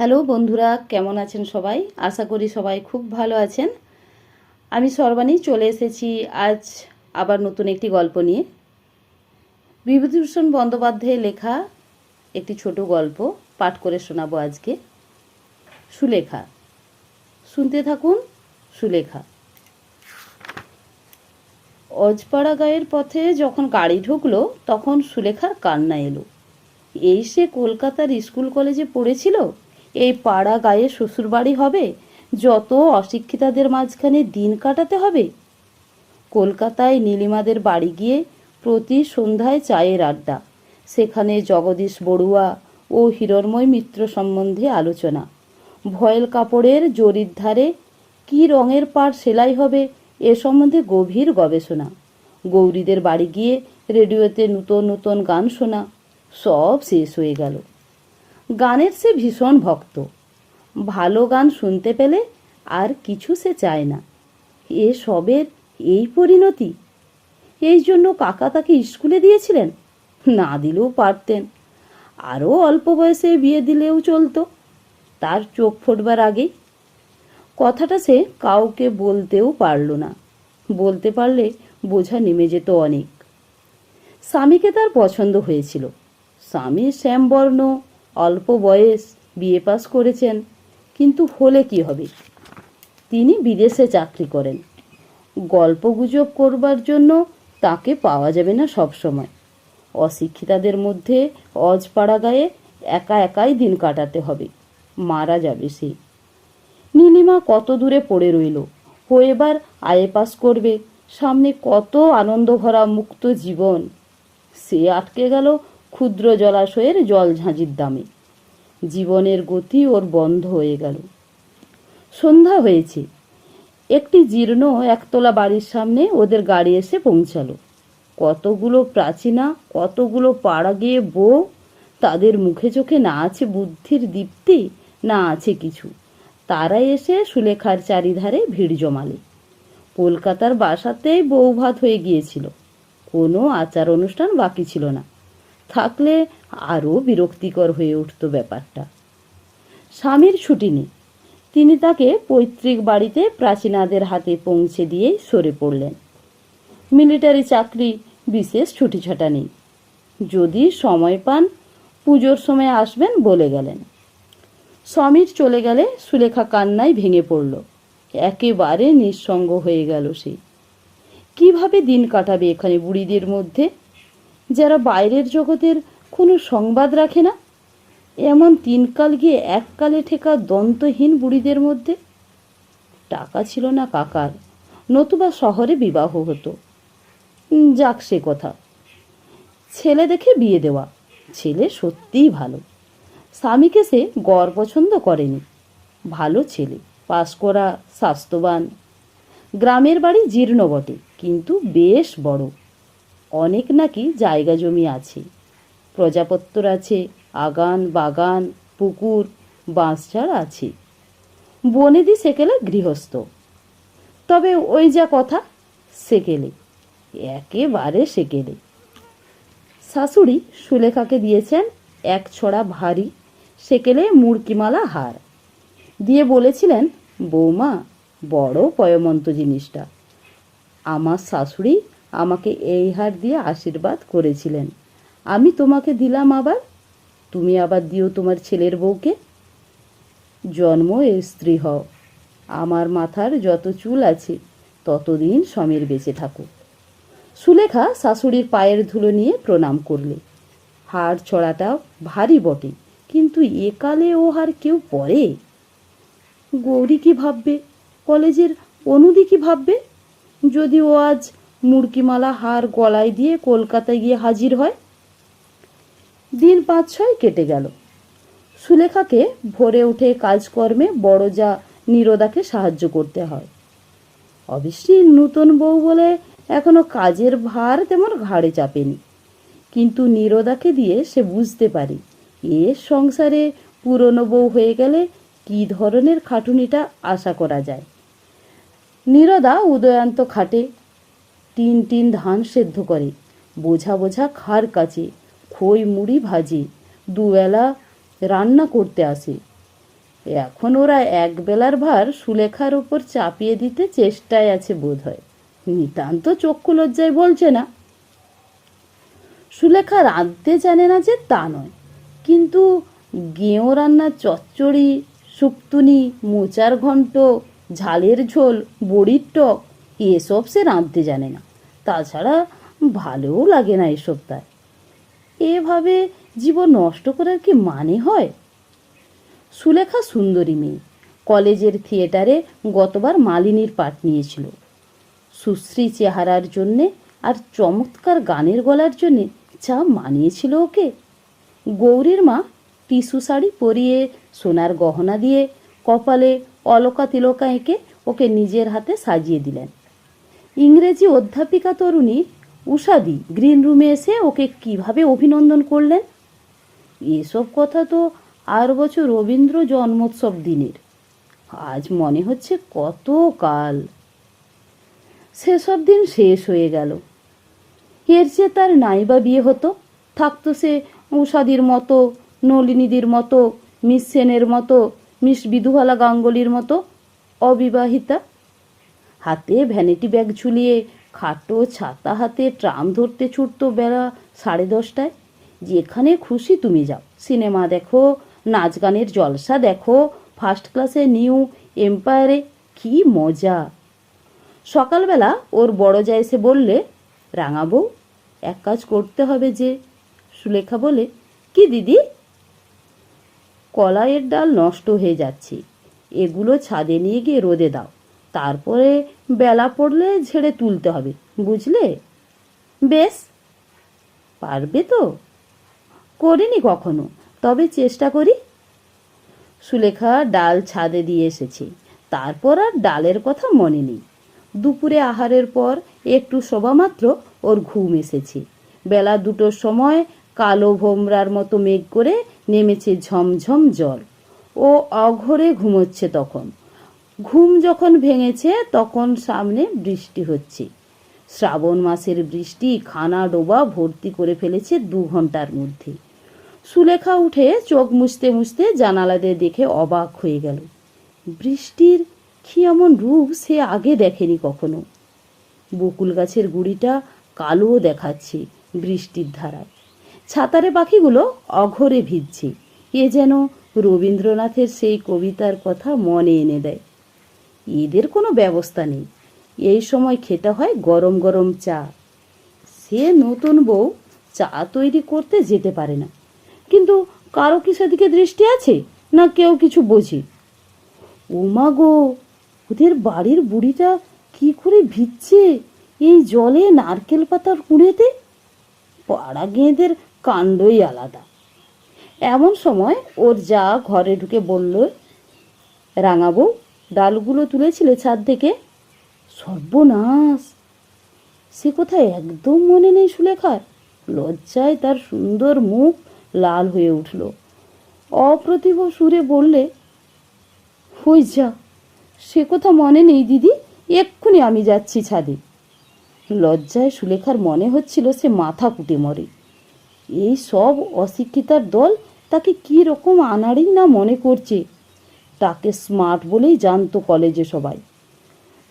Hello বন্ধুরা, কেমন আছেন সবাই? আশা করি সবাই খুব ভালো আছেন। আমি সর্বাণী, চলে এসেছি আজ আবার নতুন একটি গল্প নিয়ে। বিভূতিভূষণ বন্দ্যোপাধ্যায়ের লেখা একটি ছোট গল্প, পাঠ করে শোনাবো আজকে। সুলেখা। শুনতে থাকুন সুলেখা। অজপাড়া গায়ের পথে যখন গাড়ি ঢুকলো, তখন সুলেখার কান্না এলো। এই সে কলকাতার স্কুল কলেজে পড়েছিল? এই পাড়া গায়ে শ্বশুরবাড়ি হবে? যত অশিক্ষিতাদের মাঝখানে দিন কাটাতে হবে? কলকাতায় নীলিমাদের বাড়ি গিয়ে প্রতি সন্ধ্যায় চায়ের আড্ডা। সেখানে জগদীশ বড়ুয়া ও হিরণময় মিত্র সম্বন্ধে আলোচনা। ভয়েল কাপড়ের জরির ধারে কী রঙের পাড় সেলাই হবে এ সম্বন্ধে গভীর গবেষণা। গৌরীদের বাড়ি গিয়ে রেডিওতে নূতন নূতন গান শোনা। সব শেষ হয়ে গেল। গানের সে ভীষণ ভক্ত। ভালো গান শুনতে পেলে আর কিছু সে চায় না। এ সবের এই পরিণতি? এই জন্য কাকা তাকে স্কুলে দিয়েছিলেন? না দিলেও পারতেন। আরও অল্প বয়সে বিয়ে দিলেও চলতো। তার চোখ ফুটবার আগেই। কথাটা সে কাউকে বলতেও পারল না। বলতে পারলে বোঝা নেমে যেত অনেক। স্বামীকে তার পছন্দ হয়েছিল। স্বামী শ্যামবর্ণ অল্প বয়স বিয়ে পাস করেছেন, কিন্তু হলে কি হবে? তিনি বিদেশে চাকরি করেন। গল্পগুজব করবার জন্য তাকে পাওয়া যাবে না সব সময়। অশিক্ষিতাদের মধ্যে অজপাড়া গায়ে একা একাই দিন কাটাতে হবে। মারা যাবে সে। নীলিমা কত দূরে পড়ে রইল। ও এবার আয়ে পাস করবে। সামনে কত আনন্দ ভরা মুক্ত জীবন। সে আটকে গেল ক্ষুদ্র জলাশয়ের জল ঝাঁঝির দামে। জীবনের গতি ওর বন্ধ হয়ে গেল। সন্ধ্যা হয়েছে। একটি জীর্ণ একতলা বাড়ির সামনে ওদের গাড়ি এসে পৌঁছালো। কতগুলো প্রাচীনা, কতগুলো পাড়া গিয়ে বউ, তাদের মুখে চোখে না আছে বুদ্ধির দীপ্তি, না আছে কিছু। তারা এসে সুলেখার চারিধারে ভিড় জমালে। কলকাতার বাসাতেই বউ ভাত হয়ে গিয়েছিল। কোনো আচার অনুষ্ঠান বাকি ছিল না। থাকলে আরও বিরক্তিকর হয়ে উঠত ব্যাপারটা। স্বামীর ছুটি নেই। তিনি তাকে পৈতৃক বাড়িতে প্রাচীনাদের হাতে পৌঁছে দিয়েই সরে পড়লেন। মিলিটারি চাকরি, বিশেষ ছুটি ছাটা নেই। যদি সময় পান, পুজোর সময় আসবেন বলে গেলেন। সমীর চলে গেলে সুলেখা কান্নায় ভেঙে পড়ল। একেবারে নিঃসঙ্গ হয়ে গেল সে। কীভাবে দিন কাটাবে এখানে বুড়িদের মধ্যে? যারা বাইরের জগতের কোনো সংবাদ রাখে না? এমন তিনকাল গিয়ে এককালে ঠেকা দন্তহীন বুড়িদের মধ্যে? টাকা ছিল না কাকার, নতুবা শহরে বিবাহ হতো। যাক সে কথা। ছেলে দেখে বিয়ে দেওয়া, ছেলে সত্যিই ভালো। স্বামীকে সে গড় পছন্দ করেনি। ভালো ছেলে পাস করা স্বাস্থ্যবান। গ্রামের বাড়ি জীর্ণ বটে, কিন্তু বেশ বড়। অনেক নাকি জায়গা জমি আছে। প্রজাপত্তর আছে, আগান, বাগান, পুকুর বাঁশঝাড় আছে। বনেদি সেকেলে গৃহস্থ। তবে ওই যা কথা, সেকেলে, একেবারে সেকেলে। শাশুড়ি সুলেখাকে দিয়েছেন এক ছড়া ভারী, সেকেলে মুরকিমালা হার। দিয়ে বলেছিলেন, বৌমা, বড় পয়মন্ত জিনিসটা। আমার শাশুড়ি আমাকে এই হার দিয়ে আশীর্বাদ করেছিলেন। আমি তোমাকে দিলাম আবার? তুমি আবার দিও তোমার ছেলের বউকে? জন্ম এ স্ত্রী হও। আমার মাথার যত চুল আছে, ততদিন সমীর বেঁচে থাকুক সুলেখা শাশুড়ির পায়ের ধুলো নিয়ে প্রণাম করলে। হাড় ছড়াটা ভারী বটে, কিন্তু একালে ও হার কেউ পরে? গৌরী কি ভাববে? কলেজের অনুদি কি ভাববে? যদি ও আজ মুরকিমালা হার গলায় দিয়ে কলকাতায় গিয়ে হাজির হয়। দিন পাঁচ ছয় কেটে গেল। সুলেখাকে ভোরে উঠে কাজকর্মে বড় যা নিরোদাকে সাহায্য করতে হয়। অবশ্যই নূতন বউ বলে এখনও কাজের ভার তেমন ঘাড়ে চাপেনি। কিন্তু নিরোদাকে দিয়ে সে বুঝতে পারে, এ সংসারে পুরনো বউ হয়ে গেলে কী ধরনের খাটুনিটা আশা করা যায়। নিরদা উদয়ান্ত খাটে টিন টিন ধান সেদ্ধ করে। বোঝা বোঝা খার কাচে, খই মুড়ি ভাজে, দুবেলা রান্না করতে আসে। এখন ওরা এক বেলার ভার সুলেখার ওপর চাপিয়ে দিতে চেষ্টায় আছে বোধ হয় নিতান্ত চক্ষু লজ্জায় বলছে না। সুলেখা রাঁধতে জানে না যে তা নয়। কিন্তু গেঁয়ো রান্নার চচ্চড়ি, শুক্তুনি, মোচার ঘন্ট ঝালের ঝোল, বড়ির টক এসব সে রাঁধতে জানে না। তাছাড়া ভালোও লাগে না এসব তার এভাবে জীবন নষ্ট করার কি মানে হয়? সুলেখা সুন্দরী মেয়ে। কলেজের থিয়েটারে গতবার মালিনীর পাঠ নিয়েছিল। সুশ্রী চেহারার জন্যে আর চমৎকার গানের গলার জন্যে যা মানিয়েছিল ওকে। গৌরীর মা টিসু শাড়ি পরিয়ে সোনার গহনা দিয়ে কপালে অলকা তিলকা এঁকে ওকে নিজের হাতে সাজিয়ে দিলেন। ইংরেজি অধ্যাপিকা তরুণী উষাদি গ্রিন রুমে এসে ওকে কীভাবে অভিনন্দন করলেন? এসব কথা তো আর বছর রবীন্দ্র জন্মোৎসব দিনের। আজ মনে হচ্ছে কত কাল। সেসব দিন শেষ হয়ে গেল। এর চেয়ে তার নাইবা বিয়ে হতো থাকতো সে উষাদির মতো, নলিনীদির মতো, মিস সেনের মতো, মিস বিধুবালা গাঙ্গুলির মতো অবিবাহিতা হাতে ভ্যানিটি ব্যাগ ঝুলিয়ে খাটো ছাতা হাতে ট্রাম ধরতে ছুটতো বেলা সাড়ে দশটায়। যেখানে খুশি তুমি যাও। সিনেমা দেখো, নাচ গানের জলসা দেখো ফার্স্ট ক্লাসে নিউ এম্পায়ারে কি মজা। সকালবেলা ওর বড় যা এসে বললে রাঙাবো এক কাজ করতে হবে যে। সুলেখা বলে, কি দিদি? কলাইয়ের ডাল নষ্ট হয়ে যাচ্ছে। এগুলো ছাদে নিয়ে গিয়ে রোদে দাও। তারপরে বেলা পড়লে ঝেড়ে তুলতে হবে, বুঝলে? বেশ, পারবে তো? করিনি কখনো, তবে চেষ্টা করি। সুলেখা ডাল ছাদে দিয়ে এসেছে, তারপর আর ডালের কথা মনে নেই। দুপুরে আহারের পর একটু শোবামাত্র ওর ঘুম এসেছে। বেলা দুটোর সময় কালো ভোমরার মতো মেঘ করে নেমেছে ঝমঝম জল। ও অঘরে ঘুমোচ্ছে তখন। ঘুম যখন ভেঙেছে, তখন সামনে বৃষ্টি হচ্ছে। শ্রাবণ মাসের বৃষ্টি খানা ডোবা ভর্তি করে ফেলেছে দু ঘণ্টার মধ্যে। সুলেখা উঠে চোখ মুছতে মুছতে জানালাতে দেখে অবাক হয়ে গেল। বৃষ্টির কি এমন রূপ সে আগে দেখেনি কখনো? বকুল গাছের গুড়িটা কালো দেখাচ্ছে বৃষ্টির ধারায়। ছাতারে পাখিগুলো অঘরে ভিজছে। এ যেন রবীন্দ্রনাথের সেই কবিতার কথা মনে এনে দেয়। এদের কোনো ব্যবস্থা নেই। এই সময় খেতে হয় গরম গরম চা। সে নতুন বউ চা তৈরি করতে যেতে পারে না। কিন্তু কারও কি সেদিকে দৃষ্টি আছে, না কেউ কিছু বোঝে? ওমা গো, ওদের বাড়ির বুড়িটা কি করে ভিজছে এই জলে নারকেল পাতার কুড়েতে? পাড়া গেঁদের কাণ্ডই আলাদা। এমন সময় ওর যা ঘরে ঢুকে বলল রাঙাবো ডালগুলো তুলেছিলে ছাদ থেকে? সর্বনাশ। সে কোথায় একদম মনে নেই সুলেখার লজ্জায় তার সুন্দর মুখ লাল হয়ে উঠল। অপ্রতিভ সুরে বললে, হই যা, সে কথা মনে নেই দিদি, এক্ষুনি আমি যাচ্ছি ছাদে। লজ্জায় সুলেখার মনে হচ্ছিল সে মাথা কুটে মরে। এই সব অশিক্ষিতার দল তাকে কি রকম আনাড়ি না মনে করছে? তাকে স্মার্ট বলেই জানতো কলেজে সবাই।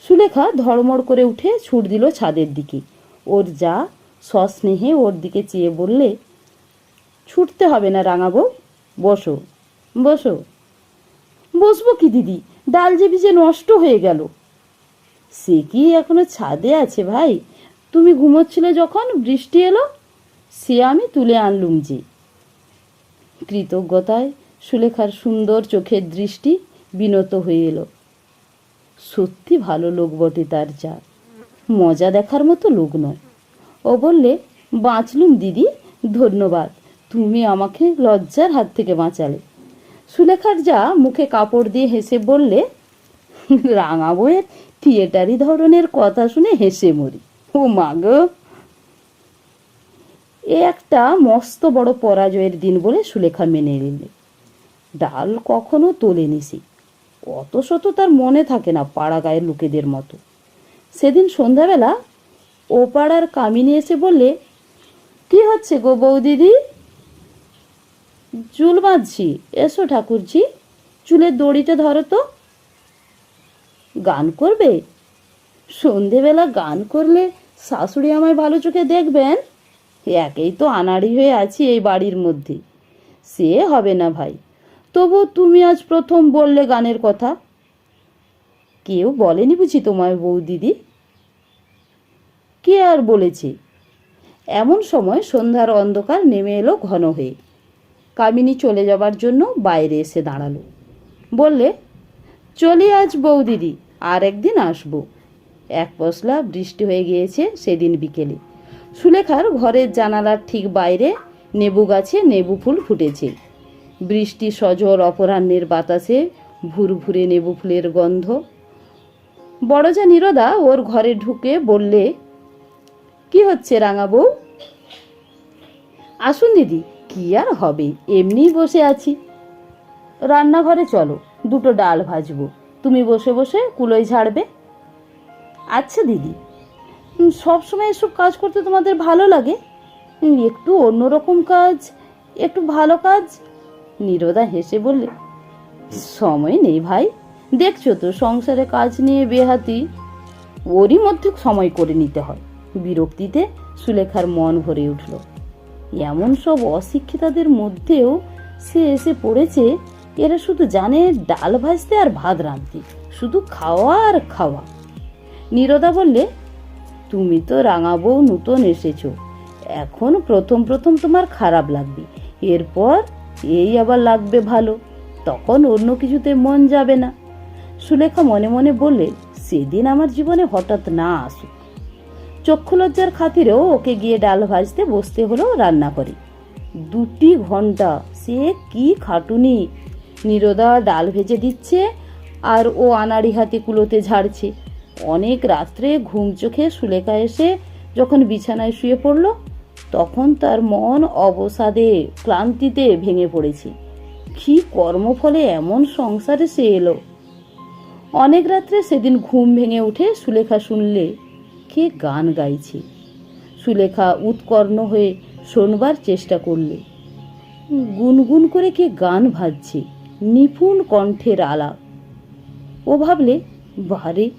সুলেখা ধড়মড় করে উঠে ছুট দিল ছাদের দিকে। ওর যা সস্নেহে ওর দিকে চেয়ে বললে, ছুটতে হবে না রাঙাবো, বসো বসো। বসবো কি দিদি? ডাল যে ভিজে নষ্ট হয়ে গেল। সে কি এখনও ছাদে আছে ভাই? তুমি ঘুমোচ্ছিলে যখন, বৃষ্টি এলো? সে আমি তুলে আনলুম যে। কৃতজ্ঞতায় সুলেখার সুন্দর চোখের দৃষ্টি বিনত হয়ে এলো। সত্যি ভালো লোক বটে তার যা। মজা দেখার মতো লোক নয়। ও বললে, বাঁচলুম দিদি, ধন্যবাদ। তুমি আমাকে লজ্জার হাত থেকে বাঁচালে। সুলেখার যা মুখে কাপড় দিয়ে হেসে বললে, রাঙা বইয়ের থিয়েটারি ধরনের কথা শুনে হেসে মরি। ও মা গো! এ একটা মস্ত বড় পরাজয়ের দিন বলে সুলেখা মেনে নিলে। ডাল কখনো তোলেনি সে অত শত তার মনে থাকে না পাড়া গায়ের লোকেদের মতো। সেদিন সন্ধ্যাবেলা ও পাড়ার কামিনী এসে বললে, কি হচ্ছে গো বৌদিদি? চুল বাঁধছি, এসো ঠাকুরজি, চুলের দড়িটা ধরো তো। গান করবে? সন্ধেবেলা গান করলে শাশুড়ি আমায় ভালো চোখে দেখবেন। একেই তো আনাড়ি হয়ে আছি এই বাড়ির মধ্যে। সে হবে না ভাই। তবু তুমি আজ প্রথম বললে গানের কথা। কেউ বলেনি বুঝি তোমার বউ দিদি? কে আর বলেছে? এমন সময় সন্ধ্যার অন্ধকার নেমে এলো ঘন হয়ে। কামিনী চলে যাবার জন্য বাইরে এসে দাঁড়াল। বললে, চলি আজ বৌদিদি আর একদিন আসব। এক পশলা বৃষ্টি হয়ে গিয়েছে সেদিন বিকেলে। সুলেখার ঘরের জানালার ঠিক বাইরে নেবু গাছে নেবু ফুল ফুটেছে। বৃষ্টি সজর অপরাহ্নের বাতাসে ভুরভুরে নেবু ফুলের গন্ধ। বড়জা নিরদা ওর ঘরে ঢুকে বললে, কি হচ্ছে রাঙা বউ আসুন দিদি, কি আর হবে? এমনিই বসে আছি। রান্নাঘরে চলো, দুটো ডাল ভাজবো। তুমি বসে বসে কুলোই ঝাড়বে। আচ্ছা দিদি সবসময় এসব কাজ করতে তোমাদের ভালো লাগে? একটু অন্যরকম কাজ, একটু ভালো কাজ নীরদা হেসে বললে, সময় নেই ভাই, দেখছ তো সংসারে কাজ নিয়ে বেহাতি, ওরই মধ্যে সময় করে নিতে হয়। বিরক্তিতে সুলেখার মন ভরে উঠল। এমন সব অশিক্ষিতাদের মধ্যেও সে এসে পড়েছে, এরা শুধু জানে ডাল ভাজতে আর ভাত রাঁধতে, শুধু খাওয়া আর খাওয়া। নীরদা বললে, তুমি তো রাঙা বউ নূতন এসেছ, এখন প্রথম প্রথম তোমার খারাপ লাগবে। এরপর এই আবার লাগবে ভালো। তখন অন্য কিছুতে মন যাবে না। সুলেখা মনে মনে বললে, সেদিন আমার জীবনে হঠাৎ না আসুক। চক্ষুলজ্জার খাতিরেও ওকে গিয়ে ডাল ভাজতে বসতে হলো রান্না করে। দুটি ঘণ্টা সে কি খাটুনি। নিরোদা ডাল ভেজে দিচ্ছে আর ও আনাড়ি হাতে কুলোতে ঝাড়ছে। অনেক রাত্রে ঘুম চোখে সুলেখা এসে যখন বিছানায় শুয়ে পড়ল তখন তার মন অবসাদে, ক্লান্তিতে ভেঙে পড়েছে। কি কর্মফলে এমন সংসারে সে এলো? অনেক রাত্রে সেদিন ঘুম ভেঙে উঠে সুলেখা শুনলে, কে গান গাইছে? সুলেখা উৎকর্ণ হয়ে শোনবার চেষ্টা করলে। গুনগুন করে কে গান ভাজছে? নিপুণ কণ্ঠের আলাপ। ও ভাবলে, বারে,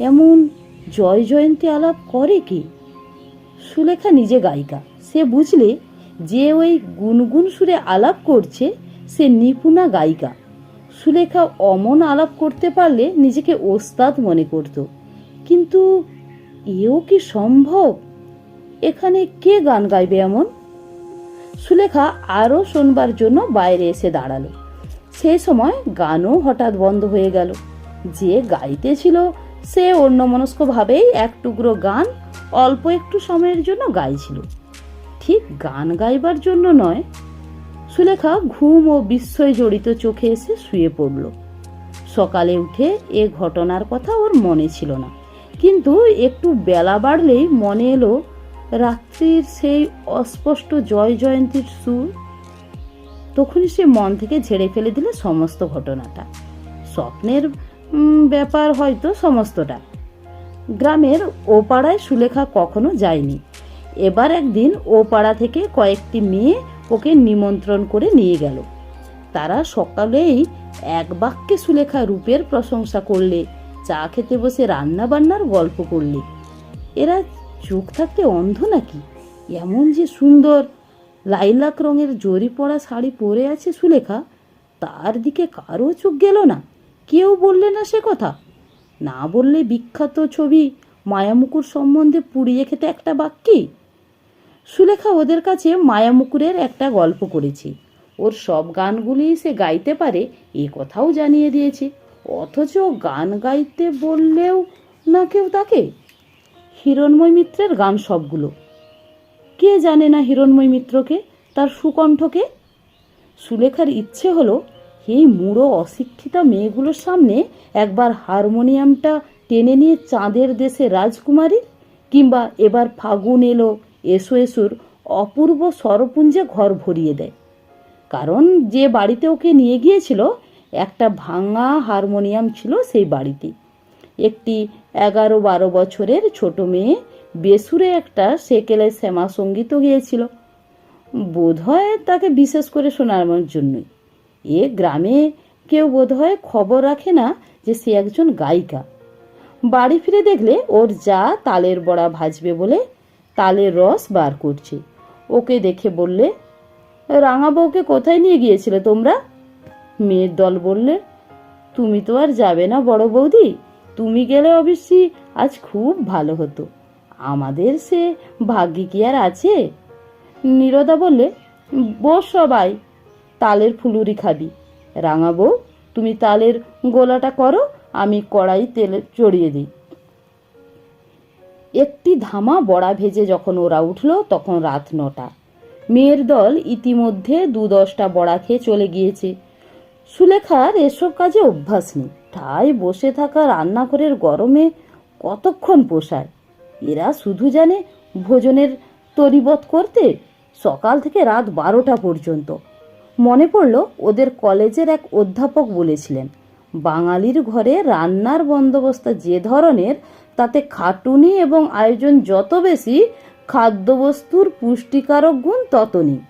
এমন জয় জয়ন্তী আলাপ করে কে? সুলেখা নিজে গায়িকা। সে বুঝলে যে ওই গুনগুন সুরে আলাপ করছে, সে নিপুণা গায়িকা। সুলেখা অমন আলাপ করতে পারলে নিজেকে ওস্তাদ মনে করত। কিন্তু এও কি সম্ভব? এখানে কে গান গাইবে এমন? সুলেখা আরও শোনবার জন্য বাইরে এসে দাঁড়াল। সেই সময় গানও হঠাৎ বন্ধ হয়ে গেল। যে গাইতেছিল, সে অন্যমনস্কভাবেই এক টুকরো গান অল্প একটু সময়ের জন্য গাইছিল। ঠিক গান গাইবার জন্য নয়। সুলেখা ঘুম ও বিস্ময় জড়িত চোখে এসে শুয়ে পড়ল। সকালে উঠে এ ঘটনার কথা ওর মনে ছিল না। কিন্তু একটু বেলা বাড়লেই মনে এলো, রাত্রির সেই অস্পষ্ট জয় জয়ন্তীর সুর। তখনই সে মন থেকে ঝেড়ে ফেলে দিলে সমস্ত ঘটনাটা। স্বপ্নের ব্যাপার হয়তো সমস্তটা। গ্রামের ও পাড়ায় সুলেখা কখনো যায়নি। এবার একদিন ও পাড়া থেকে কয়েকটি মেয়ে ওকে নিমন্ত্রণ করে নিয়ে গেল। তারা সকালেই এক বাক্যে সুলেখা রূপের প্রশংসা করলে, চা খেতে বসে রান্না বান্নার গল্প করলে। এরা চোখ থাকতে অন্ধ নাকি? এমন যে সুন্দর, লাইলাক রঙের জরি পড়া শাড়ি পরে আছে সুলেখা, তার দিকে কারও চোখ গেল না। কেউ বললে না সে কথা। না বললে বিখ্যাত ছবি মায়ামুকুর সম্বন্ধে পুড়িয়ে খেতে একটা বাক্যে সুলেখা ওদের কাছে মায়ামুকুরের একটা গল্প করেছি। ওর সব গানগুলি সে গাইতে পারে, এ কথাও জানিয়ে দিয়েছে। অথচ গান গাইতে বললেও না কেউ তাকে। হিরণময় মিত্রের গান সবগুলো। কে জানে না হিরণময় মিত্রকে, তার সুকণ্ঠকে? সুলেখার ইচ্ছে হলো এই মুড়ো অশিক্ষিতা মেয়েগুলোর সামনে একবার হারমোনিয়ামটা টেনে নিয়ে চাঁদের দেশে রাজকুমারী? কিংবা এবার ফাগুন এলো, এসো এসোর অপূর্ব স্বরপুঞ্জে ঘর ভরিয়ে দেয়। কারণ যে বাড়িতে ওকে নিয়ে গিয়েছিল, একটা ভাঙা হারমোনিয়াম ছিল সেই বাড়িতে। একটি এগারো বারো বছরের ছোট মেয়ে বেসুরে একটা সেকেলে শ্যামা সঙ্গীতও গিয়েছিল। বোধ হয় তাকে বিশেষ করে শোনানোর জন্যই। এ গ্রামে কেউ বোধহয় খবর রাখে না যে সে একজন গায়িকা। বাড়ি ফিরে দেখলে ওর যা তালের বড়া ভাজবে বলে তালের রস বার করছে। ওকে দেখে বললে, রাঙা বউকে কোথায় নিয়ে গিয়েছিলে তোমরা? মেয়ের দল বললে, তুমি তো আর যাবে না বড় বৌদি। তুমি গেলে অবশ্যই আজ খুব ভালো হতো। আমাদের সে ভাগ্যে কি আর আছে? নীরদা বললে, বস সবাই তালের ফুলুরি খাবি। রাঙা বউ, তুমি তালের গোলাটা করো, আমি কড়াই তেলে চড়িয়ে দিই। একটি ধামা বড়া ভেজে যখন ওরা উঠল, তখন রাত নটা। মেয়ের দল ইতিমধ্যে দু দশটা বড়া খেয়ে চলে গিয়েছে। সুলেখার এসব কাজে অভ্যাস নেই। তাই বসে থাকা রান্নাঘরের গরমে কতক্ষণ পোষায়? এরা শুধু জানে ভোজনের তরিবত করতে? সকাল থেকে রাত বারোটা পর্যন্ত। মনে পড়ল ওদের কলেজের এক অধ্যাপক বলেছিলেন, বাঙালির ঘরে রান্নার বন্দোবস্ত যে ধরনের, তাতে খাটুনি এবং আয়োজন যত বেশি, খাদ্যবস্তুর পুষ্টিকারক গুণ তত নেই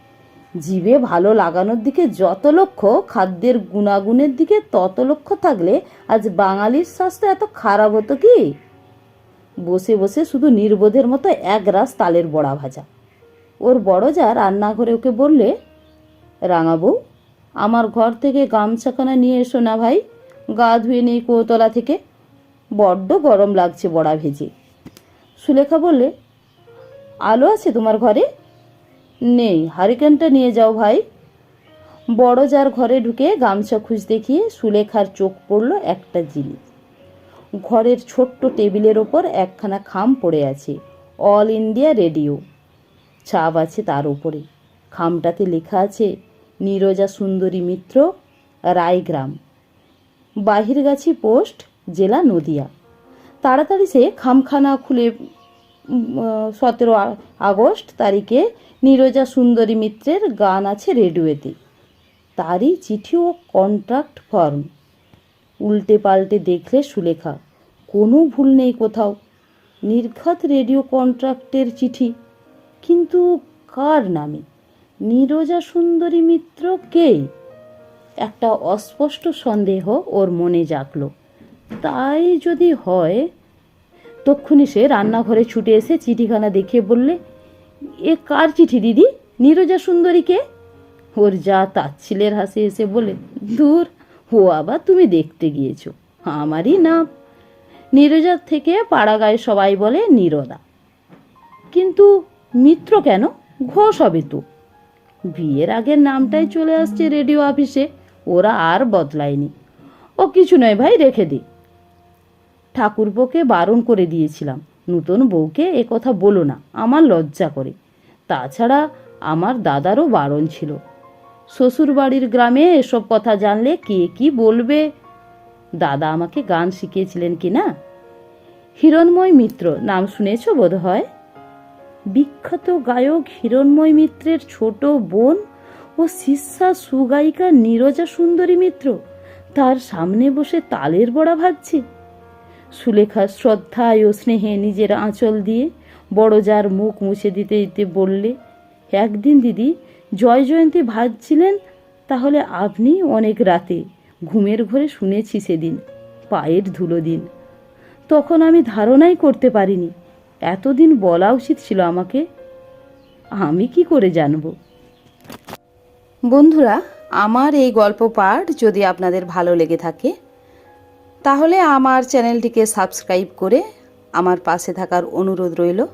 জিভে ভালো লাগানোর দিকে যত লক্ষ্য, খাদ্যের গুণাগুণের দিকে তত লক্ষ্য থাকলে আজ বাঙালির স্বাস্থ্য এত খারাপ হতো কি? বসে বসে শুধু নির্বোধের মতো এক রাস তালের বড়া ভাজা। ওর বড় যা রান্নাঘরে ওকে বললে রাঙাবু, আমার ঘর থেকে গামছাখানা নিয়ে এসো না ভাই, গা ধুয়ে নেই কুয়োতলা থেকে। বড্ড গরম লাগছে বড়া ভেজে। সুলেখা বললে, আলো আছে তোমার ঘরে? নেই, হারিকেনটা নিয়ে যাও ভাই। বড় যার ঘরে ঢুকে গামছা খুঁজ দেখিয়ে সুলেখার চোখ পড়ল একটা জিনিস। ঘরের ছোট্ট টেবিলের ওপর একখানা খাম পড়ে আছে, অল ইন্ডিয়া রেডিও। ছাপ আছে তার উপরে। খামটাতে লেখা আছে, নীরজা সুন্দরী মিত্র, রায়গ্রাম। বাহিরগাছি পোস্ট, জেলা নদিয়া। তাড়াতাড়ি সে খামখানা খুলে সতেরো আগস্ট তারিখে নীরজা সুন্দরী মিত্রের গান আছে রেডিওতে। তারই চিঠি ও কন্ট্রাক্ট ফর্ম। উল্টে পাল্টে দেখলে সুলেখা, কোনো ভুল নেই কোথাও। নির্ঘাত রেডিও কন্ট্রাক্টের চিঠি। কিন্তু কার নামে? নীরজা সুন্দরী মিত্র কে? একটা অস্পষ্ট সন্দেহ ওর মনে জাগল। তাই যদি হয়? তক্ষুনি সে রান্নাঘরে ছুটে এসে চিঠিখানা দেখে বললে, এ কার চিঠি দিদি? নীরজা সুন্দরীকে ওর যা তাচ্ছিলের হাসি এসে বলে, দূর, ও আবার তুমি দেখতে গিয়েছো। আমারই নাম। নীরজার থেকে পাড়াগায় সবাই বলে, নীরদা। কিন্তু মিত্র কেন? ঘোষ হবে তো। বিয়ের আগের নামটাই চলে আসছে রেডিও অফিসে, ওরা আর বদলায়নি। ও কিছু নয় ভাই, রেখে দে। ঠাকুরপোকে বারণ করে দিয়েছিলাম, নতুন বউকে এ কথা বলো না, আমার লজ্জা করে। তাছাড়া আমার দাদারও বারণ ছিল। শ্বশুর বাড়ির গ্রামে এসব কথা জানলে কে কি বলবে? দাদা আমাকে গান শিখিয়েছিলেন কি না? হিরণময় মিত্র, নাম শুনেছ বোধ হয় বিখ্যাত গায়ক হিরণময় মিত্রের ছোট বোন ও শিষ্যা সুগায়িকা নীরজা সুন্দরী মিত্র তার সামনে বসে তালের বড়া ভাজছে। সুলেখা শ্রদ্ধায় ও স্নেহে নিজের আঁচল দিয়ে বড় যার মুখ মুছে দিতে দিতে বললে, একদিন দিদি জয় জয়ন্তী ভাজছিলেন, তাহলে আপনি অনেক রাতে ঘুমের ঘরে শুনেছি সেদিন, পায়ের ধুলো দিন। তখন আমি ধারণাই করতে পারিনি। এতদিন বলা উচিত ছিল আমাকে। আমি কি করে জানব? বন্ধুরা, আমার এই গল্প পাঠ যদি আপনাদের ভালো লেগে থাকে, তাহলে আমার চ্যানেলটিকে সাবস্ক্রাইব করে আমার পাশে থাকার অনুরোধ রইল।